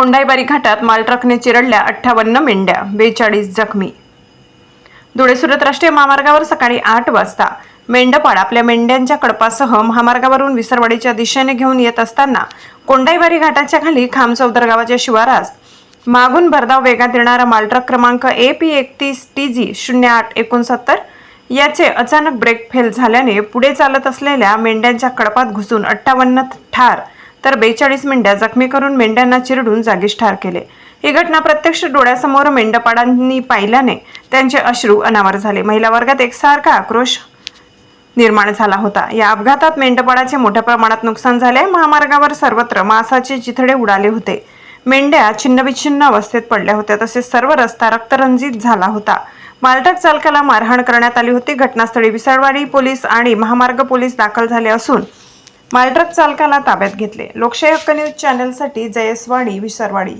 कोंडाईबारी घाटात मालट्रकने चिरडल्या अठ्ठावन्न मेंढ्या बेचाळीस जखमी. धुळे सुरत राष्ट्रीय महामार्गावर सकाळी आठ वाजता मेंढपाळ आपल्या मेंढ्यांच्या कडपासह महामार्गावरून विसरवाडीच्या दिशेने घेऊन येत असताना कोंडाईबारी घाटाच्या खाली खामचौदर गावाच्या शिवारास मागून भरधाव वेगात येणारा मालट्रक क्रमांक ए पी एकतीस टी जी शून्य आठ एकोणसत्तर याचे अचानक ब्रेक फेल झाल्याने पुढे चालत असलेल्या मेंढ्यांच्या कडपात घुसून अठ्ठावन्न ठार तर बेचाळीस मेंढ्या जखमी करून मेंढ्यांना चिरडून जागीच ठार केले. ही घटना प्रत्यक्ष डोळ्यासमोर मेंढपाळांनी पाहिल्याने त्यांचे अश्रू अनावर झाले. महिला वर्गात एकसारखा आक्रोश निर्माण झाला होता. या अपघातात मेंढपाळाचे मोठ्या प्रमाणात नुकसान झाले. महामार्गावर सर्वत्र मांसाचे चिथडे उडाले होते. मेंढ्या छिन्नविच्छिन्न अवस्थेत पडल्या होत्या. तसेच सर्व रस्ता रक्तरंजित झाला होता. मालटक चालकाला मारहाण करण्यात आली होती. घटनास्थळी विसळवाडी पोलीस आणि महामार्ग पोलीस दाखल झाले असून मालट्रक चालकाला ताब्यात घेतले. लोकशाही हक्क न्यूज चॅनलसाठी जयस्वाडी विसरवाडी.